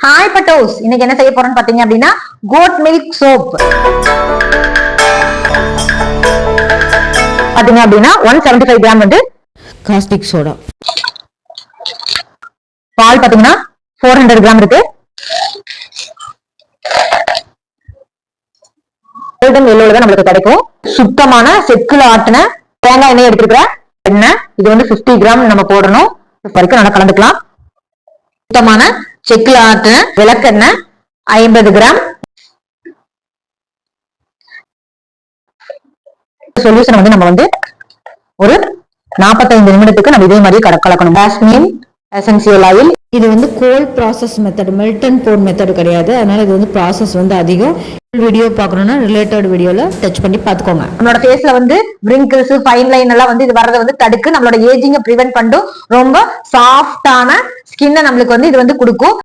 Hi பட்டோஸ் இன்னைக்கு என்ன செய்ய போறோம்னு பாத்தீங்க அப்படின்னா கோட் மில்க் சோப் பாத்தீங்க அப்படின்னா ஒன் செவன்டி ஃபைவ் கிராம் வந்து காஸ்டிக் சோடா பால் பாத்தீங்கன்னா ஃபோர் ஹண்ட்ரட் கிராம் இருக்கு. கோல்டன் எல்லோல தான் நம்மளுக்கு கிடைக்கும். சுத்தமான செக்குல ஆட்டின தேங்காய் எண்ணெய் எடுத்துருக்கிறேன் எண்ணெய். இது வந்து 50 கிராம் நம்ம போடணும். இப்போ வரைக்கும் நல்லா கலந்துக்கலாம். சுத்தமான செக்குல ஆட்டின விளக்கெண்ணெய் ஐம்பது கிராம். சொல்யூஷன் வந்து நம்ம வந்து ஒரு 45 நிமிடத்துக்கு நம்ம இதே மாதிரி கல- கலக்கணும். ஜாஸ்மின் எசென்சியல் ஆயில் இது வந்து cold process method melt and pour method கிடையாது. அதனால இது வந்து ப்ராசஸ் வந்து அதிகம். வீடியோ பார்க்கணும்னா ரிலேட்டட் வீடியோவில் டச் பண்ணி பார்த்துக்கோங்க. நம்மளோட ஃபேஸ்ல வந்து wrinkles ஃபைன் லைன் எல்லாம் வந்து இது வரதை வந்து தடுக்கு. நம்மளோட ஏஜிங்க ப்ரிவென்ட் பண்ணும் ரொம்ப சாஃப்டான ஸ்கின்னை நம்மளுக்கு வந்து இது வந்து கொடுக்கும்.